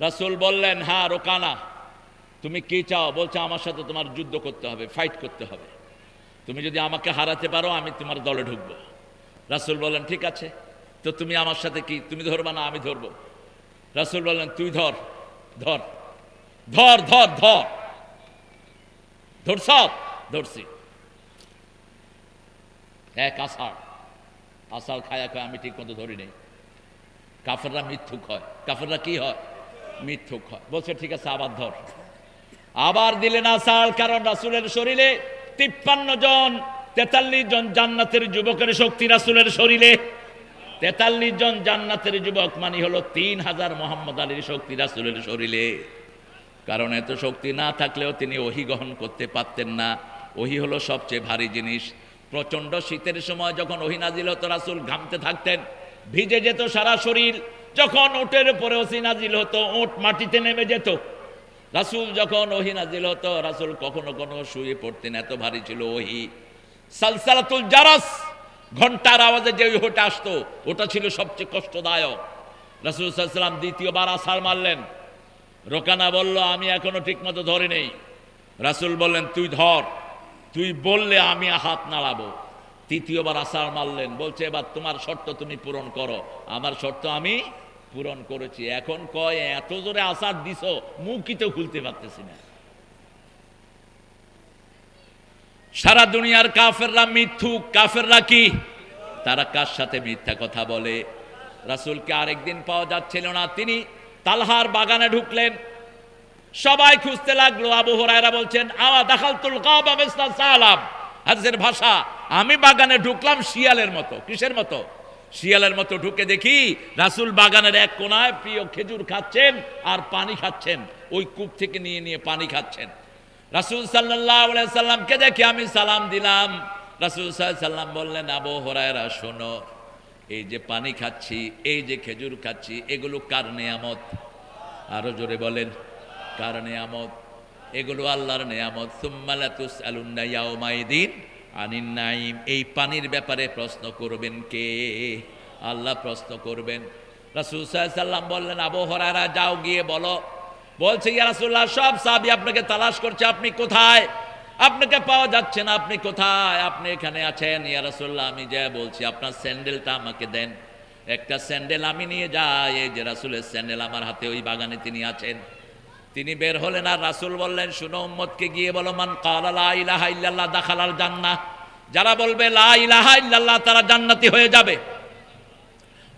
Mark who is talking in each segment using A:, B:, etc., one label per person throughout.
A: রাসূল বললেন হ্যাঁ রোকানা, তুমি কি চাও? বলছে, আমার সাথে তোমার যুদ্ধ করতে হবে ফাইট করতে হবে। তুমি যদি আমাকে হারাতে পারো, আমি তোমার দলে ঢুকবো। রাসূল বললেন, ঠিক আছে, তো তুমি আমার সাথে কি? তুমি ধরবা না আমি ধরবো? রাসূল বললেন, তুই ধর ধর ধর ধর ধর, ধরছ? ধরছি। এক আষাঢ় আষাঢ় খায়া খায় আমি ঠিক মতো ধরি নেই। কাফেররা মিথ্যুক হয়। কাফেররা কি হয়? মিথ্যুক হয়। বলছে, ঠিক আছে, আবার ধর। আবার দিলেন আষাঢ় কারণ রাসুলের শরীরে তিপ্পান্ন জন, তেতাল্লিশ জন জান্নাতের যুবকের শক্তি রাসুলের শরীরে। তেতাল্লিশ জন জান্নাতের যুবক মানে হলো তিন হাজার মোহাম্মদ আলীর শক্তি রাসুলের শরীরে। কারণ এত শক্তি না থাকলেও তিনি ওহি গ্রহণ করতে পারতেন না। ওহি হলো সবচেয়ে ভারী জিনিস। প্রচণ্ড শীতের সময় যখন ওহি নাজিল হতো, রাসুল ঘামতে থাকতেন, ভিজে যেত সারা শরীর। যখন ওটের উপরে ওসি নাজিল হতো ওট মাটিতে নেমে যেত। রাসুল যখন ওহি নাজিল হতো, রাসুল কখনো কোনো শুয়ে পড়তেন, এত ভারী ছিল ওহি। সালসালাতুল জারাস, ঘণ্টার আওয়াজে যে ওই হোটে আসতো, ওটা ছিল সবচেয়ে কষ্টদায়ক। রাসুল সাল্লাম দ্বিতীয়বার আসার মারলেন। রোকানা বলল, আমি এখনও ঠিকমতো ধরে নেই। রাসুল বললেন, তুই ধর, তুই বললে আমি হাত নাড়াবো। তৃতীয়বার আসার মারলেন, বলছে, এবার তোমার শর্ত তুমি পূরণ করো, আমার শর্ত আমি পূরণ করেছি। এখন কয়, এত জোরে আসার দিছ, মুখই তো খুলতে পারতেছি না। সারা দুনিয়ার কাফেররা মিথ্যু কাফেররা কি? তারা কার সাথে মিথ্যা কথা বলে? রাসুলকে আরেকদিন পাওয়া যাচ্ছিল না। তিনি তালহার বাগানে ঢুকলেন। সবাই খুঁজতে লাগল। আবু হরায়রা বলছেন, আওয়া দাখাল তুল সালাম। হাজের ভাষা, আমি বাগানে ঢুকলাম শিয়ালের মতো। কিসের মতো? শিয়ালের মতো ঢুকে দেখি রাসুল বাগানের এক কোনায় প্রিয় খেজুর খাচ্ছেন আর পানি খাচ্ছেন। ওই কূপ থেকে নিয়ে নিয়ে পানি খাচ্ছেন। রাসুল সাল্লাহ সাল্লামকে দেখে আমি সালাম দিলাম। রাসুল সাল্লাম বললেন, আবু হরায়রা, শোনো, এই যে পানি খাচ্ছি, এই যে খেজুর খাচ্ছি, এগুলো কার নেয়ামত? আরও জোরে বলেন, কার নেয়ামত? এগুলো আল্লাহর নেয়ামত। সুম্মালাতুস আলুন্নাইয়াউমাইদিন আনিন নাইম এই পানির ব্যাপারে প্রশ্ন করবেন কে? আল্লাহ প্রশ্ন করবেন। রাসুল সাল্লাম বললেন, আবু হরারা যাও গিয়ে বলো। বলছে, ইয়া রাসূলুল্লাহ, সব সাহাবী আপনাকে তালাশ করছে, আপনি কোথায়? আপনাকে পাওয়া যাচ্ছে না, আপনি কোথায়? আপনি এখানে আছেন? ইয়া রাসূলুল্লাহ, আমি যা বলছি, আপনার স্যান্ডেলটা আমাকে দেন। একটা স্যান্ডেল আমি নিয়ে যাই, এই যে রাসুলের স্যান্ডেল আমার হাতে, ওই বাগানে তিনি আছেন। তিনি বের হলেন আর রাসূল বললেন, শুনো উম্মতকে গিয়ে বলো, মান কালা ইলাহা ইল্লাল্লাহ দাখালাল জান্নাহ। যারা বলবে, লা ইলাহা ইল্লাল্লাহ তারা জান্নাতি হয়ে যাবে।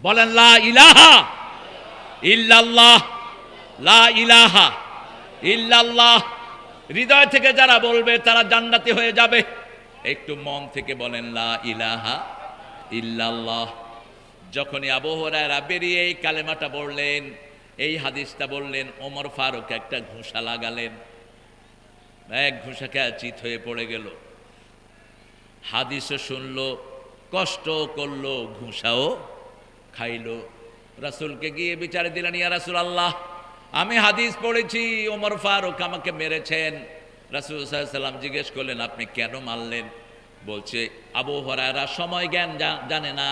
A: বলেন, লা ইলাহা ইল্লাল্লাহ লা ইলাহা ইল্লাল্লাহ হৃদয় থেকে যারা বলবে, তারা জান্নাতি হয়ে যাবে। একটু মন থেকে বলেন, লা ইলাহা ইল্লাল্লাহ যখনই আবহরায়রা বেরিয়ে এই কালেমাটা বললেন এই হাদিসটা বললেন, ওমর ফারুক একটা ঘুষা লাগালেন। এক ঘুষা চিত হয়ে পড়ে গেল। হাদিসও শুনলো কষ্ট করল, ঘুষাও খাইলো। রাসুলকে গিয়ে বিচারে দিলেন, ইয়া রাসুল আল্লাহ আমি হাদিস পড়েছি, ওমর ফারুক আমাকে মেরেছেন। রাসুল সাল্লাম জিজ্ঞেস করলেন, আপনি কেন মারলেন? বলছে, আবু হরায়রা সময় জ্ঞান জানে না।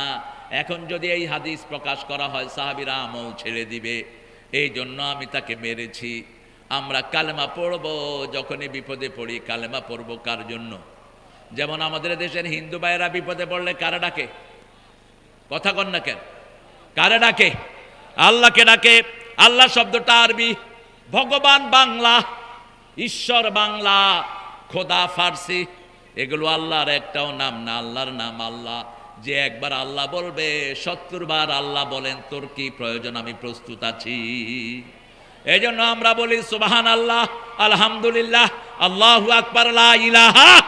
A: এখন যদি এই হাদিস প্রকাশ করা হয়, সাহাবিরা আমল ছেড়ে দিবে। এই জন্য আমি তাকে মেরেছি। আমরা কালেমা পড়ব, যখনই বিপদে পড়ি কালেমা পড়ব কার জন্য? যেমন আমাদের দেশের হিন্দু ভাইয়েরা বিপদে পড়লে কারা ডাকে? কথা কন না কেন? কারে ডাকে? আল্লাহকে ডাকে। আল্লাহ শব্দটা আরবি। ভগবান বাংলা, ঈশ্বর বাংলা, খোদা ফার্সি। এগুলো আল্লাহর একটাও নাম না, আল্লাহর নাম আল্লাহ। যে একবার আল্লাহ বলবে সত্তর বার আল্লাহ বলেন, তোর কি প্রয়োজন? আমি প্রস্তুত আছি। এই জন্য আমরা বলি সুবাহান আল্লাহ আলহামদুলিল্লাহ, আল্লাহু আকবার ইলাহা।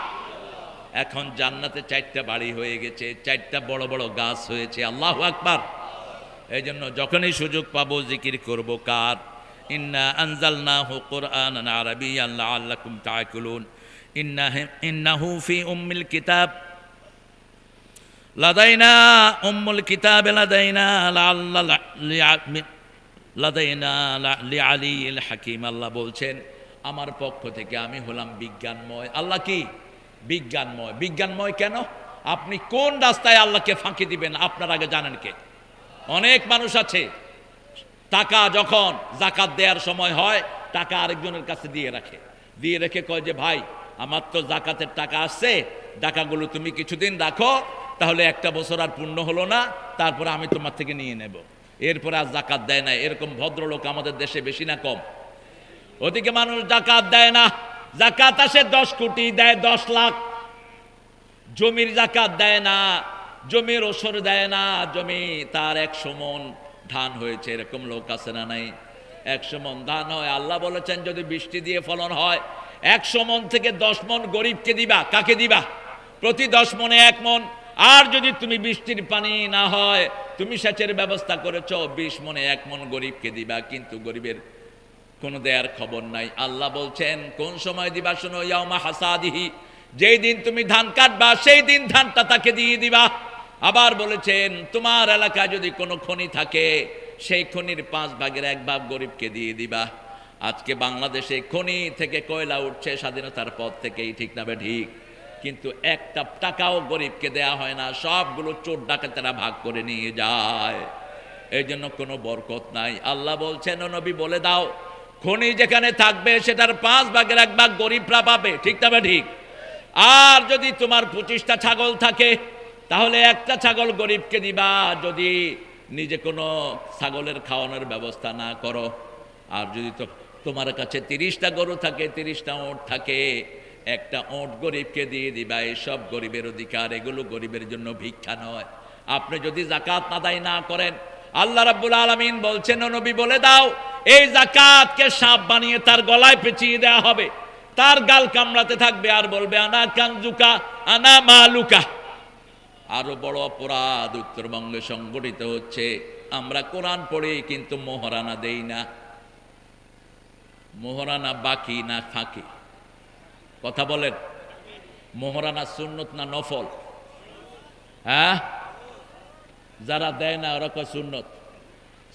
A: এখন জান্নাতে চারটা বাড়ি হয়ে গেছে, চারটা বড় বড় গাছ হয়েছে, আল্লাহ আকবার। এই জন্য যখনই সুযোগ পাবো, জিকির করব, কার? ইন্না আনজালনাহু কুরআনান আরাবিয়ান লাআল্লাকুম তাআকুলুন। ইন্নাহু ইন্নাহু ফি উম্মিল কিতাব। লাদাইনা, উম্মুল কিতাব লাদাইনা, লাআল্লা লিআ- লাদাইনা, লা- লিআলিয়িল হাকিম। আল্লাহ বলছেন, আমার পক্ষ থেকে আমি হলাম বিজ্ঞানময়। আল্লাহ কি? বিজ্ঞানময়। বিজ্ঞানময় কেন? আপনি কোন রাস্তায় আল্লাহকে ফাঁকি দিবেন? আপনার আগে জানেন কে? অনেক মানুষ আছে, টাকা যখন জাকাত দেওয়ার সময় হয়, টাকা আরেকজনের কাছে দিয়ে রাখে। দিয়ে রেখে কয় যে, ভাই, আমার তো জাকাতের টাকা আসছে, টাকাগুলো তুমি কিছুদিন রাখো তাহলে একটা বছর আর পূর্ণ হলো না, তারপরে আমি তোমার থেকে নিয়ে নেব। এরপর আর জাকাত দেয় না, এরকম ভদ্রলোক আমাদের দেশে বেশি না কম। ওদিকে মানুষ জাকাত দেয় না, জাকাত আসে দশ কোটি, দেয় দশ লাখ। জমির জাকাত দেয় না, জমির ওসর দেয় না, জমি তার একশো মন ধান হয়েছে, এরকম লোক আছে না নাই? একশো মন ধান হয়, আল্লাহ বলেছেন যদি বৃষ্টি দিয়ে ফলন হয়, একশো মন থেকে দশ মন গরিবকে দিবা, কাকে দিবা? প্রতি দশ মনে এক মন। আর যদি তুমি বৃষ্টির পানি না হয়, তুমি সেচের ব্যবস্থা করেছ বিশ মনে এক মন গরিবকে দিবা, কিন্তু গরিবের কোনো দেয়ার খবর নাই। আল্লাহ বলছেন, কোন সময় দিবা? শোনো ইয়ামা হাসাদিহি, যেই দিন তুমি ধান কাটবা, সেই দিন ধানটা তাকে দিয়ে দিবা। আবার বলেছেন, তোমার এলাকায় যদি কোনো খনি থাকে, সেই খনির পাঁচ ভাগের এক ভাগ গরিবকে দিয়ে দিবা। আজকে বাংলাদেশে খনি থেকে কয়লা উঠছে, স্বাধীনতার পর থেকেই ঠিক না ঠিক। কিন্তু একটা টাকাও গরিবকে দেয়া হয় না। সবগুলো চোর ডাকাতেরা ভাগ করে নিয়ে যায়। এই জন্য কোনো বরকত নাই। আল্লাহ বলছেন নবী, বলে দাও, খনি যেখানে থাকবে, সেটার পাঁচ ভাগের এক ভাগ গরিবরা পাবে। ঠিক তবে ঠিক? আর যদি তোমার পঁচিশটা ছাগল থাকে, তাহলে একটা ছাগল গরিবকে দিবা। যদি নিজে কোনো ছাগলের খাওয়ানোর ব্যবস্থা না করো, আর যদি তো তোমার কাছে তিরিশটা গরু থাকে, তিরিশটা ওঁট থাকে একটা ওঁট গরিবকে দিয়ে দিবা, এসব গরিবের অধিকার, এগুলো গরিবের জন্য ভিক্ষা নয়। আপনি যদি জাকাত আদায় না করেন, আল্লাহ রাব্বুল আলামিন বলছেন নবী, বলে দাও, এই জাকাতকে সাপ বানিয়ে তার গলায় পেঁচিয়ে দেওয়া হবে। তার গাল কামড়াতে থাকবে আর বলবে, আনা কানজুকা, আনা মালুকা। আরও বড় অপরাধ উত্তরবঙ্গে সংগঠিত হচ্ছে। আমরা কোরআন পড়ে, কিন্তু মোহরানা দেই না। মোহরানা বাকি না ফাঁকি। কথা বলেন। মোহরানা সুন্নত না নফল? হ্যাঁ? যারা দেয় না, ওরা কয় সুন্নত।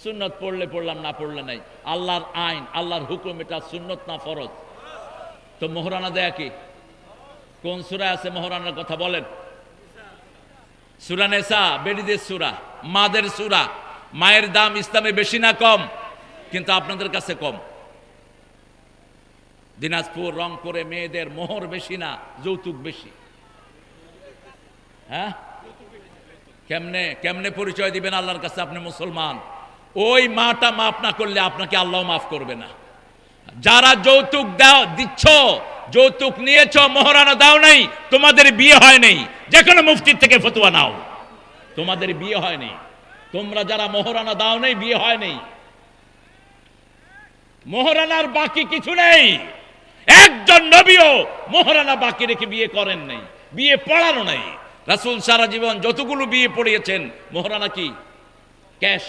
A: সুন্নত পড়লে পড়লাম, না পড়লে নাই। আল্লাহর আইন, আল্লাহর হুকুম, এটা সুন্নত না ফরজ? তো মোহরানা দেয়া কি? কোন সুরায় আছে মোহরানার কথা বলেন? সুরা নেশা বেডিদের সুরা, মাদের সুরা। মায়ের দাম ইসলামে বেশি না কম, কিন্তু আপনাদের কাছে কম। দিনাজপুর, রংপুরে মেয়েদের মোহর বেশি না, যৌতুক বেশি। হ্যাঁ? কেমনে কেমনে পরিচয় দিবেন আল্লাহর কাছে আপনি মুসলমান? ওই মাটা মাফ না করলে আপনাকে আল্লাহ মাফ করবে না। যারা যৌতুক দাও, দিচ্ছ, যৌতুক নিয়েছ, মহারানা দাও নাই, তোমাদের বিয়ে হয় নাই। যে কোনো মুফতির থেকে ফতুয়া নাও। তোমাদের বিয়ে হয় নাই। তোমরা যারা মহারানা দাও নাই, বিয়ে হয় নাই। মহারানার বাকি কিছু নেই। একজন নবীও মহারানা বাকি রেখে বিয়ে করেন নাই, বিয়ে পড়ানো নাই। রাসূল সারা জীবন যতগুলো বিয়ে পড়িয়েছেন, মহারানা কি? ক্যাশ।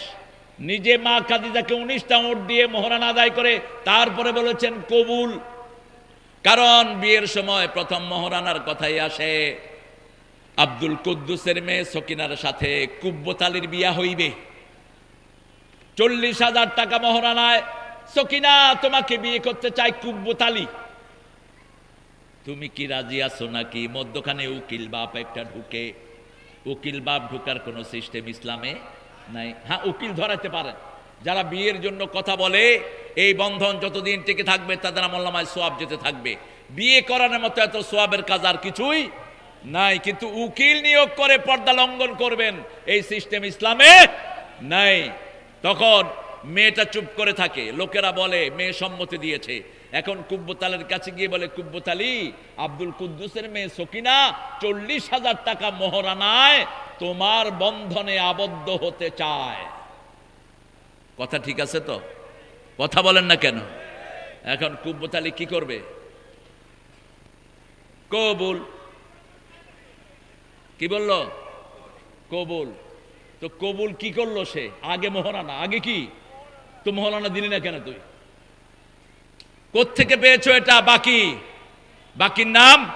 A: নিজে মা খাদিজাকে উনিশটা ওট দিয়ে মহারানা আদায় করে, তারপরে বলেছেন, কবুল। কারণ বিয়ের সময় প্রথম মহারানার কথাই আসে, আব্দুল কুদ্দুসের মেয়ে সকিনার সাথে কুব্বতালির বিয়া হইবে। চল্লিশ হাজার টাকা মহরানায় সকিনা তোমাকে বিয়ে করতে চাই কুব্বতালি। তুমি কি রাজি আছো নাকি? মধ্যখানে উকিল বাপ একটা ঢুকে। উকিল বাপ ঢুকার কোনো সিস্টেম ইসলামে নাই। হ্যাঁ উকিল ধরাতে পারেন যারা বিয়ের জন্য কথা বলে, এই বন্ধন যতদিন টিকে থাকবে, তাদের আমল্লামায় সোয়াব যেতে থাকবে। বিয়ে করানোর মতো এত সোয়াবের কাজ আর কিছুই নাই। কিন্তু উকিল নিয়োগ করে পর্দা লঙ্ঘন করবেন, এই সিস্টেম ইসলামে নাই। তখন মেয়েটা চুপ করে থাকে। লোকেরা বলে, মেয়ে সম্মতি দিয়েছে। এখন কুব্বতালের কাছে গিয়ে বলে, কুব্বতালি, আব্দুল কুদ্দুসের মেয়ে সকিনা চল্লিশ হাজার টাকা মহরানায় তোমার বন্ধনে আবদ্ধ হতে চায়। কথা ঠিক আছে তো? কথা বলেন না কেন? এখন কুব্বতালি কি করবে? কবুল। কি বলল? কবুল। তো কবুল কি করল সে? আগে মোহরানা। আগে কি? তো মোহরানা দিলি না কেন তুই? কোত্থেকে পেয়েছ এটা? বাকি। বাকির নাম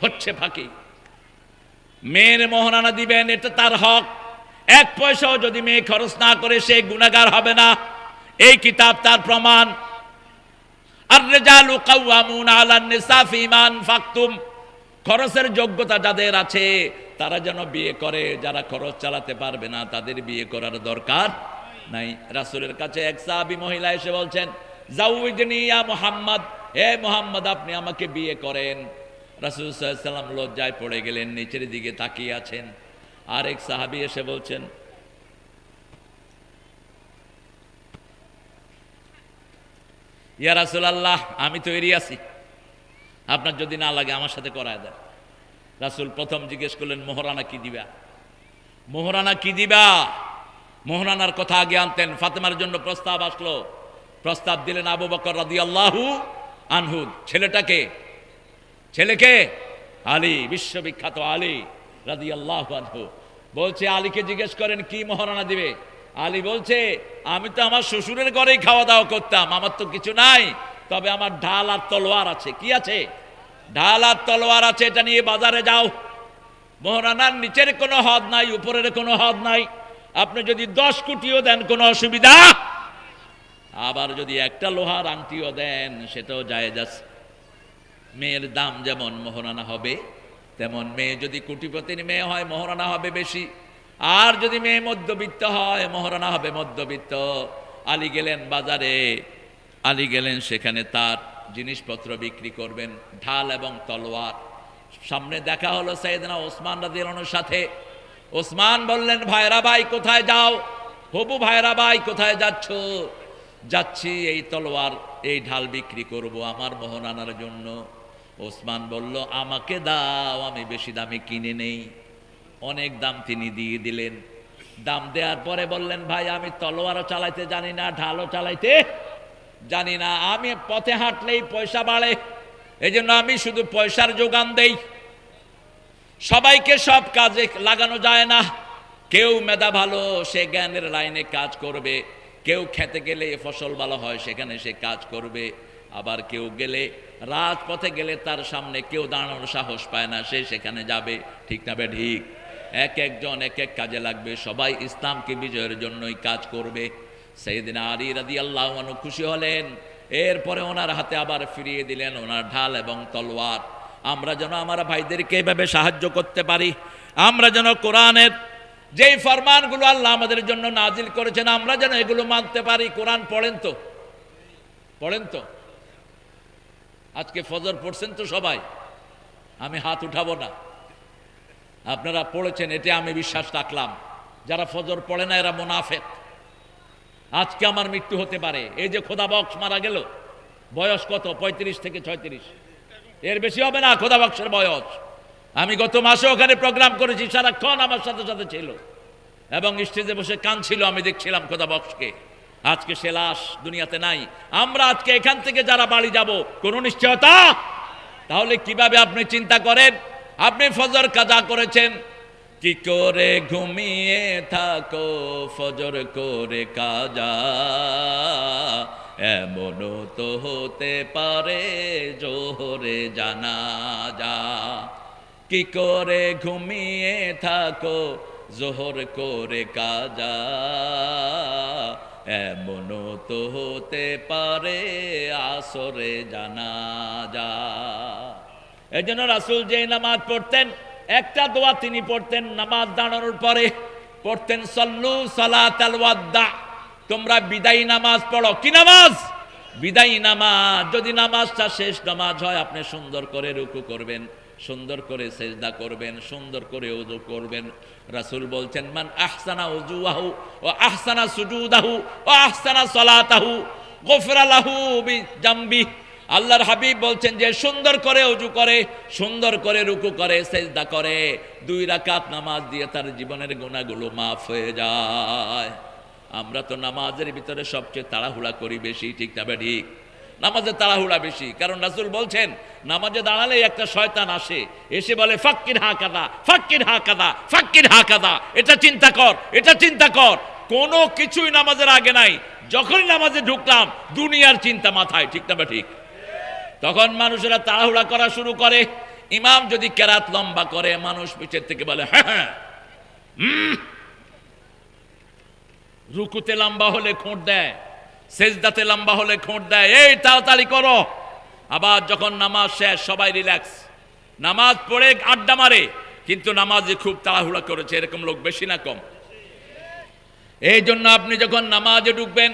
A: হচ্ছে ফাঁকি। মেয়ের মোহনানা দিবেন, এটা তার হক। এক পয়সাও যদি মেয়ে খরচ না করে, সে গুণাগার হবে না। এই কিতাব তার প্রমাণ। আর আলান খরচের যোগ্যতা যাদের আছে, তারা যেন বিয়ে করে। যারা খরচ চালাতে পারবে না, তাদের বিয়ে করার দরকার নাই। রাসূলের কাছে এক সাহাবী মহিলা এসে বলছেন মুহাম্মদ। হে মুহাম্মদ, আপনি আমাকে বিয়ে করেন। রাসূল সাল্লাল্লাহু আলাইহি সাল্লাম লজ্জায় পড়ে গেলেন, নিচের দিকে তাকিয়ে আছেন। আরেক সাহাবী এসে বলছেন, ইয়া রাসূলুল্লাহ, আমি তো তৈরি আছি। আপনার যদি না লাগে আমার সাথে করায় দেন। রাসূল প্রথম জিজ্ঞেস করলেন, মোহরানা কি দিবা? মোহরানা কি দিবা? মোহরানার কথা আগে আনতেন। ফাতেমার জন্য প্রস্তাব আসলো। প্রস্তাব দিলেন আবু বকর রাদিয়াল্লাহু আনহু। ছেলেটাকে? ছেলেকে? আলী, বিশ্ববিখ্যাত আলী আল্লাহ আনহু। বলছে, আলীকে জিজ্ঞেস করেন, কি মহারণা দিবে? আলী বলছে, আমি তো আমার শ্বশুরের ঘরেই খাওয়া দাওয়া করতাম, আমার তো কিছু নাই। তবে আমার ঢাল আর তলোয়ার আছে। কি আছে? ঢাল আর তলোয়ার আছে, এটা নিয়ে বাজারে যাও। মহারানার নিচের কোনো হদ নাই, উপরের কোনো হদ নাই। আপনি যদি দশ কোটিও দেন, কোনো অসুবিধা আবার যদি একটা লোহার আংটিও দেন, সেটাও যায় মেয়ের দাম যেমন মোহরানা হবে, তেমন মেয়ে যদি কোটিপতির মেয়ে হয়, মোহরানা হবে বেশি। আর যদি মেয়ে মধ্যবিত্ত হয়, মোহরানা হবে মধ্যবিত্ত। আলী গেলেন বাজারে। আলী গেলেন, সেখানে তার জিনিসপত্র বিক্রি করবেন, ঢাল এবং তলোয়ার। সামনে দেখা হলো সৈয়দনা ওসমান রাদিয়াল্লাহুর সাথে। ওসমান বললেন, ভাইরা ভাই, কোথায় যাও? হবু ভাইরা ভাই, কোথায় যাচ্ছ? যাচ্ছি, এই তলোয়ার, এই ঢাল বিক্রি করব আমার মোহন আনার জন্য। ওসমান বলল, আমাকে দাও, আমি বেশি দামে কিনে নেই। অনেক দাম তিনি দিয়ে দিলেন। দাম দেওয়ার পরে বললেন, ভাই, আমি তলোয়ারও চালাইতে জানি না, ঢালও চালাইতে জানি না। আমি পথে হাঁটলেই পয়সা বাড়ে এই জন্য আমি শুধু পয়সার যোগান দেই। সবাইকে সব কাজে লাগানো যায় না। কেউ মেধা ভালো, সে জ্ঞানের লাইনে কাজ করবে। কেউ খেতে গেলে এ ফসল ভালো হয়, সেখানে সে কাজ করবে। আবার কেউ গেলে, রাজপথে গেলে তার সামনে কেউ দাঁড়ানোর সাহস পায় না, সে সেখানে যাবে। ঠিক না ঠিক? এক একজন এক এক কাজে লাগবে। সবাই ইসলামকে বিজয়ের জন্যই কাজ করবে। সেইদিন আলী রাদি আল্লাহ খুশি হলেন। এরপরে ওনার হাতে আবার ফিরিয়ে দিলেন ওনার ঢাল এবং তলোয়ার। আমরা যেন আমার ভাইদেরকে এভাবে সাহায্য করতে পারি। আমরা যেন কোরআনের যেই ফরমানগুলো আল্লাহ আমাদের জন্য নাজিল করেছেন, আমরা যেন এগুলো মানতে পারি। কোরআন পড়েন তো? পড়েন তো? আজকে ফজর পড়ছেন তো সবাই? আমি হাত উঠাবো না। আপনারা পড়েছেন এটা আমি বিশ্বাস রাখলাম। যারা ফজর পড়ে না, এরা মোনাফেক। আজকে আমার মৃত্যু হতে পারে। এই যে খোদা বক্স মারা গেল, বয়স কত? পঁয়ত্রিশ থেকে ছয়ত্রিশ। এর বেশি হবে না খোদা বক্সের বয়স। আমি গত মাসে ওখানে প্রোগ্রাম করেছি, সারাক্ষণ আমার সাথে সাথে ছিল। এবং স্টেজে বসে কাঁদছিল, আমি দেখছিলাম খোদা বক্সকে। আজকে সে লাশ দুনিয়াতে নাই। আমরা আজকে এখান থেকে যারা বাড়ি যাব, কোনো নিশ্চয়তা? তাহলে কীভাবে আপনি চিন্তা করেন? আপনি ফজর কাজা করেছেন? কি করে ঘুমিয়ে থাকো, ফজর করে কাজা? এমনও তো হতে পারে, জোহরে জানা যা কি করে ঘুমিয়ে থাকো? জোহর করে কাজা এমনও তো হতে পারে আসরে জানা যা এই জন্য রাসুল যে নামাজ পড়তেন, একটা দোয়া তিনি পড়তেন নামাজ দাঁড়ানোর পরে, পড়তেন, সল্লু সালাত তোমরা বিদায়ী নামাজ পড়ো। কি নামাজ? বিদায়ী নামাজ। যদি নামাজটা শেষ নামাজ হয়, আপনি সুন্দর করে রুকু করবেন। সুন্দর করে সেজদা করবেন, সুন্দর করে উজু করবেন। রাসুল বলছেন, মান আহসানা উজুহু ও আহসানা সুজুদাহু ও আহসানা সালাতাহু গফরা লাহু বিজামবি আল্লাহর হাবিব বলছেন যে, সুন্দর করে উজু করে, সুন্দর করে রুকু করে, সেজদা করে। দুই রাকাত নামাজ দিয়ে তার জীবনের গুণাগুলো মাফ হয়ে যায়। আমরা তো নামাজের ভিতরে সবচেয়ে তাড়াহুড়া করি বেশি, ঠিক না ঠিক। নামাজে তাড়াহুড়া বেশি। কারণ রাসুল বলছেন, নামাজে দাঁড়ালে একটা শয়তান আসে, এসে বলে, ফাক্কির হা কাদা ফাক্কির হা কাদা ফাক্কির হা কাদা এটা চিন্তা কর, এটা চিন্তা কর। কোনো কিছুই নামাজের আগে নাই। যখনই নামাজে ঢুকলাম, দুনিয়ার চিন্তা মাথায়, ঠিক না ঠিক? তখন মানুষেরা তাড়াহুড়া করা শুরু করে। ইমাম যদি কেরাত লম্বা করে, মানুষ পিছের থেকে বলে হ্যাঁ হ্যাঁ রুকুতে লম্বা হলে খোঁট দেয়। সেজদাতে লম্বা হলে খোঁট দেয়, এই, তাড়াতাড়ি করো। আবার যখন নামাজ শেষ, সবাই রিল্যাক্স নামাজ পড়ে আড্ডা মারে, কিন্তু নামাজে খুব তাড়াহুড়া করেছে, এরকম লোক বেশি না কম। এই জন্য আপনি যখন নামাজে ঢুকবেন,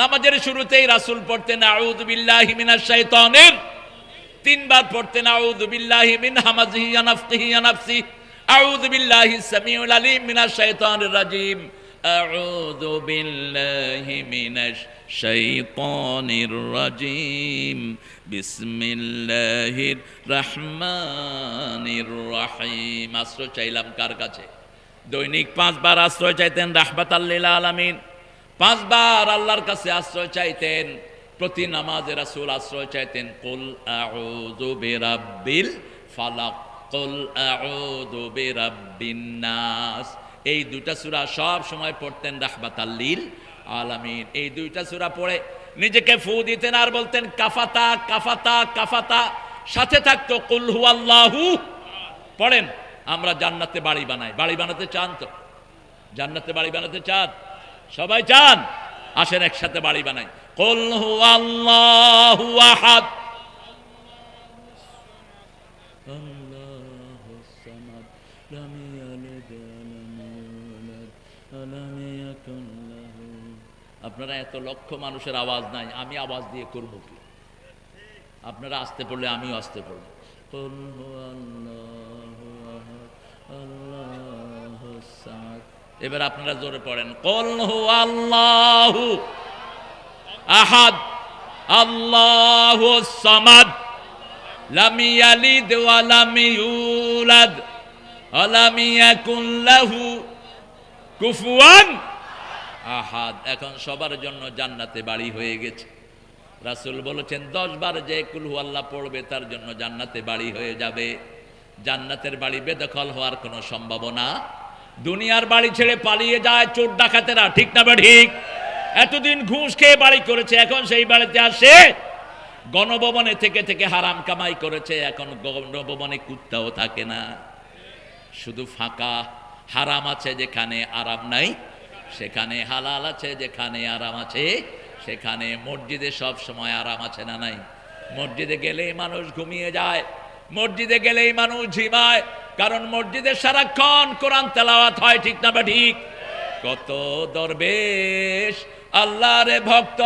A: নামাজের শুরুতেই রাসূল পড়তেন, আউযু বিল্লাহি তিনবার পড়তেন, আউযু বিল্লাহি আলিম রাজিম। আউযু বিল্লাহি মিনাশ শাইতানির রাজিম বিসমিল্লাহির রহমানির রহিম আশ্রয় চাইলাম কার কাছে? দৈনিক পাঁচবার আশ্রয় চাইতেন রাহমাত আল্লিল আলামিন। পাঁচবার আল্লাহর কাছে আশ্রয় চাইতেন। প্রতি নামাজে রাসূল আশ্রয় চাইতেন। কুল আউযু বিরাব্বিল ফালাক, কুল আউযু বিরাব্বিন নাস। এই দুইটা সূরা সব সময় পড়তেন রাহমাতাল লিল আলামিন। এই দুইটা সূরা পড়ে নিজেকে ফু দিতেন আর বলতেন, কাফাতা কাফাতা কাফাতা। সাথে থাকতো, কুল হুয়াল্লাহু। পড়েন, আমরা জান্নাতে বাড়ি বানাই। বাড়ি বানাতে চান তো? জান্নাতে বাড়ি বানাতে চান? সবাই চান? আসেন একসাথে বাড়ি বানাই। কুল হুয়াল্লাহু আহাদ। আপনারা এত লক্ষ মানুষের আওয়াজ নাই, আমি আওয়াজ দিয়ে করব কি? আপনারা আসতে পড়লে আমিও আসতে পড়ব। এবার আপনারা জোরে পড়েন, কুল হুয়াল্লাহু আহাদ আল্লাহুস সামাদ, লাম আহাদ, এখন সবার জন্য জান্নাতে বাড়ি হয়ে গেছে। রাসূল বলেছেন, দশ বার যে কুলহু আল্লাহ পড়বে, তার জন্য জান্নাতে বাড়ি হয়ে যাবে। জান্নাতের বাড়ি বেদখল হওয়ার কোনো সম্ভাবনা। দুনিয়ার বাড়ি ছেড়ে পালিয়ে যায় চোর ডাকাতেরা, ঠিক না বা ঠিক? এতদিন ঘুষ খেয়ে বাড়ি করেছে, এখন সেই বাড়িতে আসে। গণভবনে থেকে থেকে হারাম কামাই করেছে, এখন গণভবনে কুত্তাও থাকে না। শুধু ফাঁকা, হারাম আছে যেখানে আরাম নাই। সেখানে হালাল আছে, যেখানে আরাম আছে, সেখানে মসজিদে সব সময় আরাম আছে না নাই? মসজিদে গেলেই মানুষ ঘুমিয়ে যায়, মসজিদে গেলেই মানুষ ঝিমায়, কারণ মসজিদে সারাক্ষণ কোরআন তেলাওয়াত হয়, ঠিক না বা ঠিক? কত দরবেশ আল্লাহ রে ভক্ত,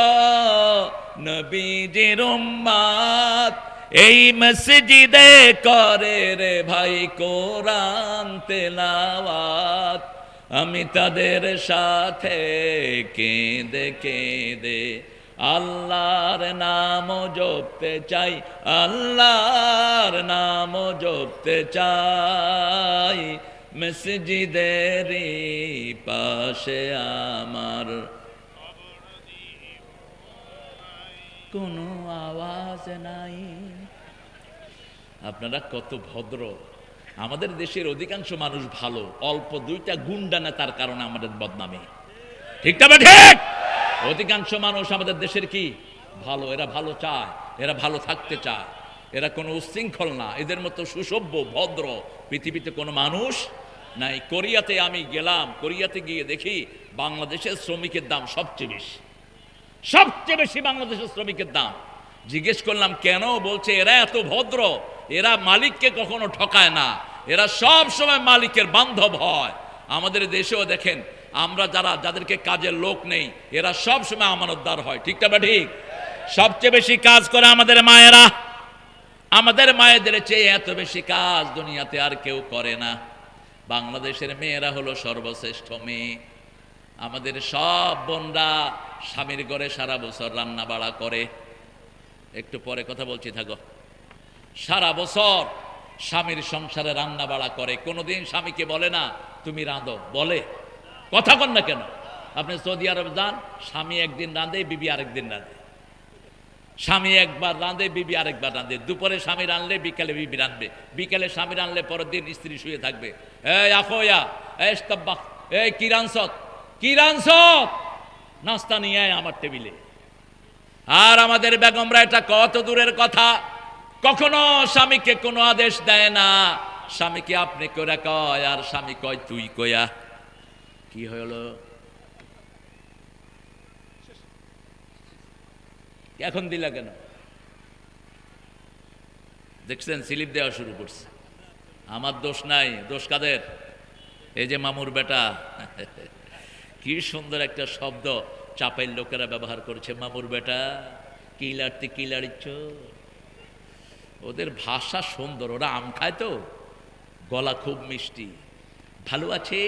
A: নবীজির উম্মাত এই মসজিদে করে রে ভাই কোরআন তেলাওয়াত। আমি তাদের সাথে কেঁদে কেঁদে আল্লাহর নাম জপতে চাই, আল্লাহর নাম জপতে চাই। মসজিদেরই পাশে আমার কোনো আওয়াজ নাই। আপনারা কত ভদ্র। আমাদের দেশের অধিকাংশ মানুষ ভালো, অল্প দুইটা গুন্ডা নেতার কারণে আমাদের বদনামে। ঠিক তবে ঠিক? অধিকাংশ মানুষ আমাদের দেশের কি? ভালো, এরা ভালো চায়, এরা ভালো থাকতে চায়, এরা কোনো উশৃঙ্খল না, এদের মতো সুসভ্য, ভদ্র পৃথিবীতে কোনো মানুষ নাই। কোরিয়াতে আমি গেলাম, কোরিয়াতে গিয়ে দেখি বাংলাদেশের শ্রমিকের দাম সবচেয়ে বেশি। সবচেয়ে বেশি বাংলাদেশের শ্রমিকের দাম। জিজ্ঞেস করলাম, কেন? বলছে, এরা এত ভদ্র, এরা মালিককে কখনো ঠকায় না, এরা সব সময় মালিকের বান্ধব হয়। আমাদের দেশেও দেখেন, আমরা যারা, যাদেরকে কাজের লোক নেই, এরা সব সময় আমানতদার হয়। ঠিকটা বা ঠিক? সবচেয়ে বেশি কাজ করে আমাদের মায়েরা। আমাদের মায়েদের চেয়ে এত বেশি কাজ দুনিয়াতে আর কেউ করে না। বাংলাদেশের মেয়েরা হলো সর্বশ্রেষ্ঠ মেয়ে। আমাদের সব বোনরা স্বামীর ঘরে সারা বছর রান্না বাড়া করে। একটু পরে কথা বলছি, থাকো। সারা বছর স্বামীর সংসারে রান্না বাড়া করে, কোনোদিন স্বামীকে বলে না, তুমি রাঁধো। বলে। কথা কন না কেন? আপনি সৌদি আরব যান, স্বামী একদিন রাঁধে, বিবি আরেকদিন রাঁধে। স্বামী একবার রাঁধে, বিবি আরেকবার রাঁধে। দুপুরে স্বামী রানলে বিকালে বিবি রাঁধবে। বিকালে স্বামী রাঁধলে, পরের দিন স্ত্রী শুয়ে থাকবে। এই আখোয়া এই স্তব্বাক এই কি রানসত কি রানসত নাস্তা নিয়ে আমার টেবিলে। আর আমাদের বেগমরা এটা কত দূরের কথা? কখনো স্বামীকে কোনো আদেশ দেয় না। স্বামীকে আপনি করে কয়, আর স্বামী কয়, তুই কয়া কি হলো এখন দিলা কেন? দেখছেন, স্লিপ দেওয়া শুরু করছে। আমার দোষ নাই, দোষ কাদের? এই যে মামুর বেটা। কি সুন্দর একটা শব্দ। চাপাইল লোকেরা ব্যবহার করেছে, মামুর বেটা কি লাড়তে কি লাড়িচ্ছ ওদের ভাষা সুন্দর, ওরা আম খায় তো, গলা খুব মিষ্টি। ভালো আছে?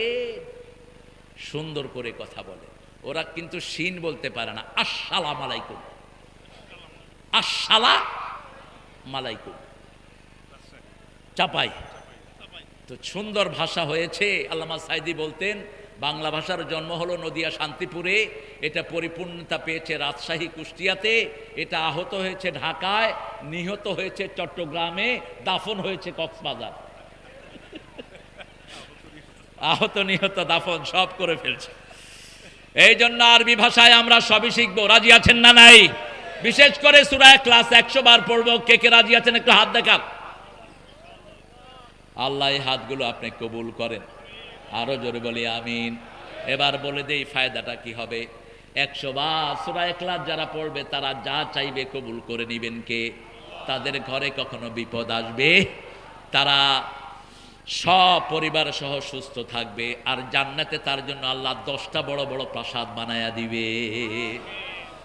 A: সুন্দর করে কথা বলে। ওরা কিন্তু সিন বলতে পারে না, আসসালাম আলাইকুম। আসসালা মালাইকুম চাপাই। তো সুন্দর ভাষা হয়েছে, আল্লামা সাইদি বলতেন বাংলা ভাষার জন্ম হলো নদিয়া শান্তিপুরে। এটা পরিপূর্ণতা পেয়েছে রাজশাহী কুষ্টিয়াতে। এটা আহত হয়েছে ঢাকায়, নিহত হয়েছে চট্টগ্রামে, দাফন হয়েছে কক্সবাজার। আহত, নিহত, দাফন সব করে ফেলছে। এই জন্য আরবি ভাষায় আমরা সবই শিখব। রাজি আছেন না নাই? বিশেষ করে সুরায় ক্লাস একশো বার পড়ব। কে কে রাজি আছেন একটু হাত দেখান। আল্লাহ এই হাতগুলো আপনি কবুল করেন। আরও জোরে বলি, আমিন। এবার বলে দেই, ফায়দাটা কি হবে? একশো বা সুরা ক্লাস যারা পড়বে, তারা যা চাইবে কবুল করে নিবেন কে? তাদের ঘরে কখনো বিপদ আসবে? তারা সপরিবার সহ সুস্থ থাকবে, আর জান্নাতে তার জন্য আল্লাহ দশটা বড় বড় প্রাসাদ বানায়া দিবে।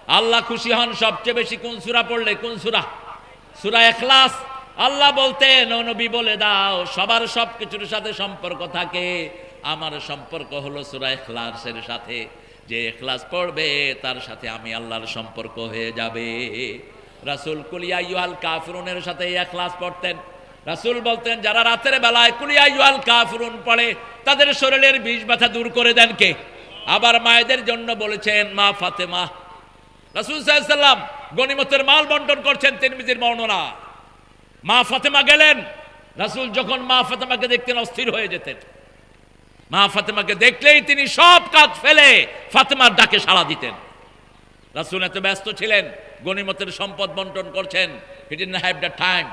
A: আল্লাহ খুশি হন, সবচেয়ে বেশি কোন সুরা পড়লে? কোন সুরা? সুরা এখলাস আল্লাহ বলতেন নবী, বলে দাও, সবার সব কিছুর সাথে সম্পর্ক থাকে। আমার সম্পর্ক হলো সুরা এখলাসের সাথে। যে এখলাস পড়বে, তার সাথে আমি আল্লাহর সম্পর্ক হয়ে যাবে। রাসুল কুলিয়া ইউহাল কাফরুনের সাথে এখলাস পড়তেন। রাসুল বলতেন, যারা রাতের বেলায় কুলিয়া ইউহাল কাফরুন পড়ে, তাদের শরীরের বিষ ব্যথা দূর করে দেন কে? আবার মায়েদের জন্য বলেছেন, মা ফাতেমা। রাসুল সাল্লাম গনিমতের মাল বন্টন করছেন তিরমিজির বর্ণনা মা ফাতেমা গেলেন। রাসুল যখন মা ফাতেমাকে দেখতেন, অস্থির হয়ে যেতেন। মা ফাতেমাকে দেখলেই তিনি সব কাজ ফেলে ফাতেমার ডাকে সাড়া দিতেন। রাসুল এত ব্যস্ত ছিলেন গনিমতের সম্পদ বন্টন করছেন have the time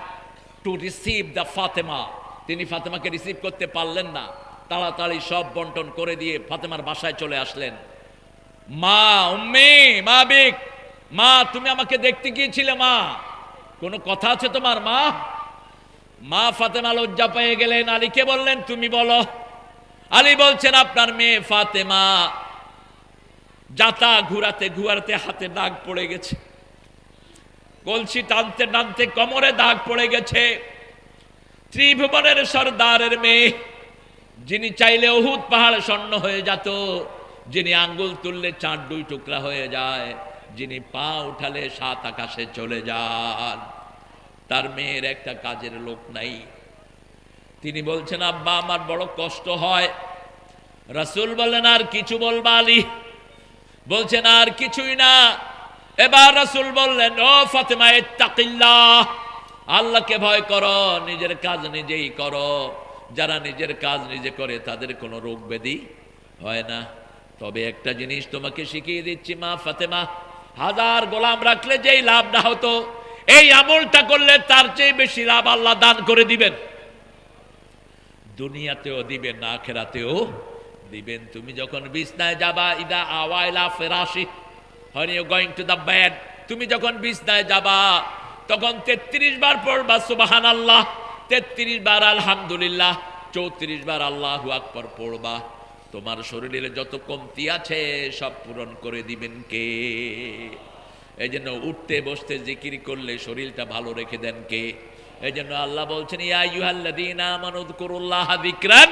A: to receive the Fatema. তিনি ফাতেমাকে রিসিভ করতে পারলেন না। তাড়াতাড়ি সব বন্টন করে দিয়ে ফাতেমার বাসায় চলে আসলেন। মা, উম্মি, মা বিক, মা, তুমি আমাকে দেখতে গিয়েছিলে, মা। কোনো কথা আছে তোমার, মা? মা ফাতেমা লজ্জা পেয়ে গেলেন, আলীকে বললেন, তুমি বলো। আলী বলছেন, আপনার মেয়ে ফাতেমা যাতা ঘুরাতে ঘুরাতে হাতে দাগ পড়ে গেছে। কলসি টানতে টানতে কোমরে দাগ পড়ে গেছে। ত্রিভুবনের সর্দারের মেয়ে, যিনি চাইলে অহুত পাহাড় স্বর্ণ হয়ে যেত, যিনি আঙ্গুল তুললে চাঁদ দুই টুকরা হয়ে যায়, যিনি পা উঠালে সাত আকাশে চলে যান। তার মেয়ের একটা কাজের লোক নাই। তিনি বলছেন, আব্বা, আমার বড় কষ্ট হয়। রাসূল বলেন আর কিছু বলবা আলী? বলছেন, আর কিছুই না। এবার রাসূল বললেন, ও ফাতেমা আল্লাহকে ভয় করো, নিজের কাজ নিজেই করো। যারা নিজের কাজ নিজে করে, তাদের কোনো রোগ ব্যাধি হয় না। তবে একটা জিনিস তোমাকে শিখিয়ে দিচ্ছি, মা ফাতেমা, হাজার গোলাম রাখলে যেই লাভ না হতো, এই আমলটা করলে তার চেয়ে বেশি লাভ আল্লাহ দান করে দিবেন। দুনিয়াতেও দিবেন না খেরাতেও দিবেন। তুমি যখন বিছনায় যাবা, ইদা আওয়াইলা ফেরাসি হন you going to the bed তুমি যখন বিছনায় যাবা, তখন তেত্রিশ বার পড়বা সুবাহান আল্লাহ তেত্রিশ বার আলহামদুলিল্লাহ, চৌত্রিশ বার আল্লাহু আকবর পড়বা। তোমার শরীরের যত কমতি আছে, সব পূরণ করে দিবেন কে? এই জন্য উঠতে বসতে জিকির করলে শরীরটা ভালো রেখে দেন কে? এই জন্য আল্লাহ বলছেন, ইয়া আইয়ুহাল্লাযীনা আমানু যকুরুল্লাহ যিকরান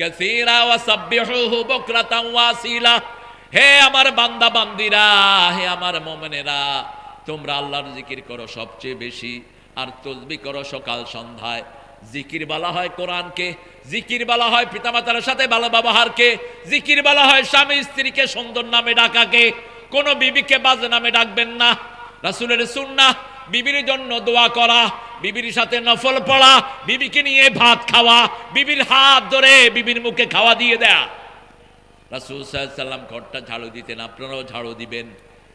A: কাসীরা ওয়া সাব্বিহুহু বুকরাতান ওয়া হে আমার বান্দা বান্দিরা, হে আমার মোমেনেরা, তোমরা আল্লাহর জিকির করো সবচেয়ে বেশি, আর তসবি করো সকাল সন্ধ্যায়। জিকির বলা হয় কোরআনকে, জিকির বলা হয় পিতামাতার সাথে ভালো ব্যবহারকে, জিকির বলা হয় স্বামী স্ত্রীকে সুন্দর নামে ডাকাকে, কোনো বিবিকে বাজে নামে ডাকবেন না। রাসুলের সুন্না বিবির জন্য দোয়া করা বিবির সাথে নফল পড়া, বিবিকে নিয়ে ভাত খাওয়া, বিবির হাত ধরে বিবির মুখে খাওয়া দিয়ে দেয়া। রাসুল সাল্লাম ঘরটা ঝাড়ু দিতেন, আপনারাও ঝাড়ু দিবেন।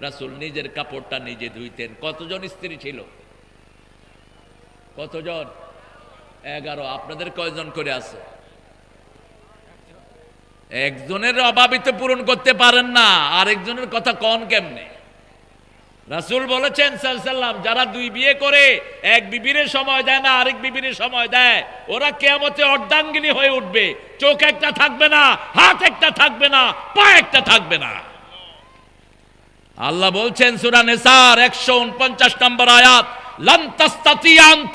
A: রাসুল নিজের কাপড়টা নিজে ধুইতেন। কতজন স্ত্রী ছিল? কতজন? এগারো। আপনাদের কয়জন করে আছে? একজনের অভাবিত পূরণ করতে পারেন না, আরেকজনের কথা কন কেমনে? রাসূল বলেছেন সাল্লাম যারা দুই বিয়ে করে, এক বিবিরে সময় দেয় না, আরেক বিবিরে সময় দেয়। ওরা কেয়ামতে অর্ধাঙ্গিনী হয়ে উঠবে। চোখ একটা থাকবে না, হাত একটা থাকবে না, পা একটা থাকবে না। আল্লাহ বলছেন সূরা নিসার 149 নম্বর আয়াত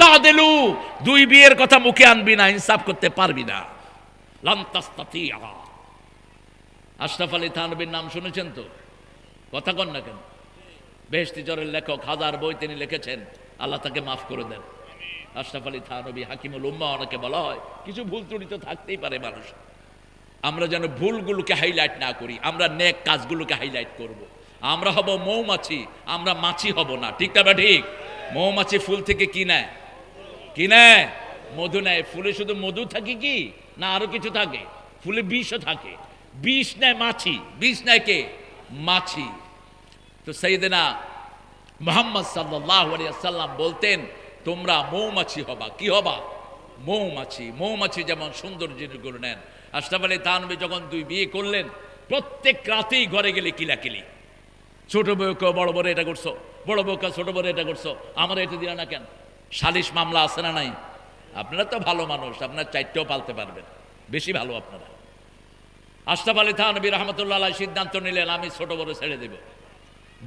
A: তাদিলু দুই বিয়ের কথা মুখে আনবি না, ইনসাফ করতে পারবি না। আশরাফ আলী থানবীর নাম শুনেছেন তো? কথা কন না কেন? বেহস্তি জরের লেখক হাজার বই তিনি লিখেছেন। আল্লাহ তাকে মাফ করে দেন। আশরাফ আলী থানবী হাকিমুল উম্মা অনেকে বলা হয়। কিছু ভুল ত্রুটি তো থাকতেই পারে মানুষ। আমরা যেন ভুলগুলোকে হাইলাইট না করি আমরা নেক কাজগুলোকে হাইলাইট করব। আমরা হব মৌমাছি আমরা মাছি হব না। ঠিক না বা ঠিক? মৌমাছি ফুল থেকে কি নেয়? কি নেয়? মধু নেয়। ফুলে শুধু মধু থাকে কি? না আরও কিছু থাকে? ফুলে বিষও থাকে। বিষ নেয় মাছি। বিষ নেয় কে? মাছি। তো সেইদিনা মোহাম্মদ সাল্লাহ সাল্লাম বলতেন, তোমরা মৌমাছি হবা। কি হবা? মৌমাছি। মৌমাছি যেমন সুন্দর জিনিসগুলো নেন। আশরাফ আলী তানবী যখন দুই বিয়ে করলেন, প্রত্যেক রাতেই ঘরে গেলে কিলাকিলি। ছোট বউকে বড় বড় এটা করছ? বড় বউকে ছোট বড় এটা করছ? আমার এটা দিলা না কেন? সালিশ মামলা আছে না নাই? আপনারা তো ভালো মানুষ, আপনার চারটেও পালতে পারবেন। বেশি ভালো আপনারা। আশরাফ আলী থানবী রহমতুল্লাহ সিদ্ধান্ত নিলেন, আমি ছোট বড় ছেড়ে দেব।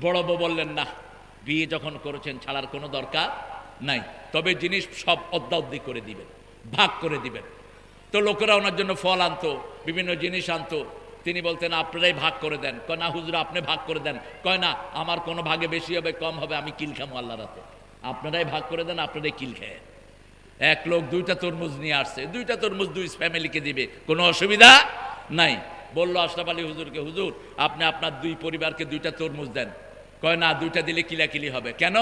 A: বড় বউ বললেন না বিয়ে যখন করেছেন ছাড়ার কোনো দরকার নাই। তবে জিনিস সব অদ্যাবধি করে দিবেন, ভাগ করে দিবেন। তো লোকেরা ওনার জন্য ফল আনতো, বিভিন্ন জিনিস আনতো। তিনি বলতেন, আপনারাই ভাগ করে দেন। কয়, না, হুজুর, আপনি ভাগ করে দেন। কয়, না, আমার কোনো ভাগে বেশি হবে, কম হবে, আমি কিল খামো আল্লাহ রাতে আপনারাই ভাগ করে দেন, আপনারাই কিল খেয়ে এক লোক দুইটা তরমুজ নিয়ে আসছে। দুইটা তরমুজ দুই ফ্যামিলিকে দিবে, কোনো অসুবিধা নাই। বলল আশরাফ আলী হুজুরকে, হুজুর, আপনি আপনার দুই পরিবারকে দুইটা তরমুজ দেন। কয়, না, দুইটা দিলে কিলাকিলি হবে। কেন?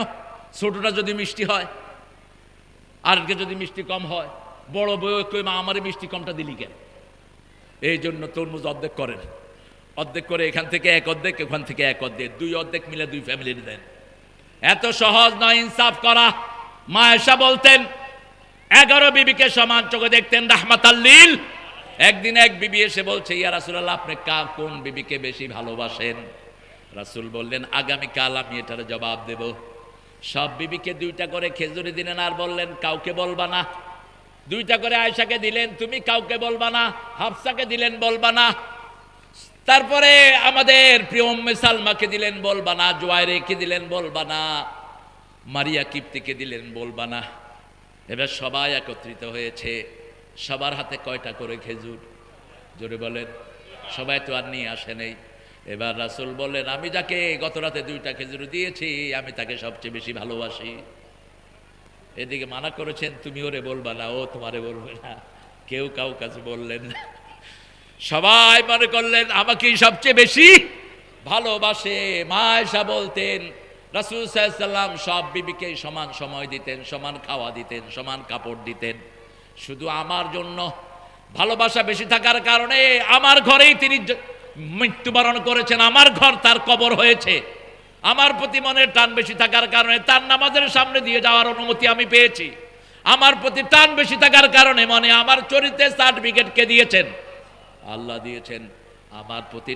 A: ছোটটা যদি মিষ্টি হয় আরকে যদি মিষ্টি কম হয়, বড় বউ কই মা, আমারে মিষ্টি কমটা দিলি কেন? এই জন্য তরমুজ অর্ধেক করেন। অর্ধেক করে এখান থেকে এক অর্ধেক, ওখান থেকে এক অর্ধেক, দুই অর্ধেক মিলে দুই ফ্যামিলির দেন। এত সহজ নয় ইনসাফ করা। মা এসা বলতেন, এগারো বিবিকে সমান চোখে দেখতেন রাহমাতাল্লিল একদিন এক বিবি এসে বলছে, ইয়া রাসুল্লাহ আপনি কা, কোন বিবিকে বেশি ভালোবাসেন? রাসুল বললেন আগামীকাল আমি এটার জবাব দেব। সব বিবিকে দুইটা করে খেজুরি দিলেন আর বললেন, কাউকে বলবা না। দুইটা করে আয়সাকে দিলেন, তুমি কাউকে বলবা না? হাফসাকে দিলেন, বলবা না। তারপরে আমাদের প্রিয় সালমাকে দিলেন, বলবা না। জোয়াইরেকে দিলেন, বলবা না। মারিয়া কিপ্তিকে দিলেন, বলবা না। এবার সবাই একত্রিত হয়েছে, সবার হাতে কয়টা করে খেজুর? জোরে বলেন, সবাই তো আর নিয়ে আসে নেই। এবার রাসুল বললেন, আমি যাকে গত রাতে দুইটা খেজুর দিয়েছি, আমি তাকে সবচেয়ে বেশি ভালোবাসি। এদিকে মানা করেছেন, তুমি ওরে বলবা না, ও তোমারে বলবে না। কেউ কাউ কাছে বললেন না। সবাই মনে করলেন, আমাকেই সবচেয়ে বেশি ভালোবাসে। মা এসা বলতেন, রাসুল সাল্লাম সব বিবিকে সমান সময় দিতেন, সমান খাওয়া দিতেন, সমান কাপড় দিতেন। শুধু আমার জন্য ভালোবাসা বেশি থাকার কারণে আমার ঘরেই তিনি মৃত্যুবরণ করেছেন, আমার ঘর তার কবর হয়েছে। আমার প্রতি মনের টান বেশি থাকার কারণে তার নামাজের সামনে দিয়ে যাওয়ার অনুমতি আমি পেয়েছি। আমার প্রতি টান বেশি থাকার কারণে মনে আমার চরিত্রে সার্টিফিকেট কে দিয়েছেন। আল্লাহ দিয়েছেন, আমার প্রতি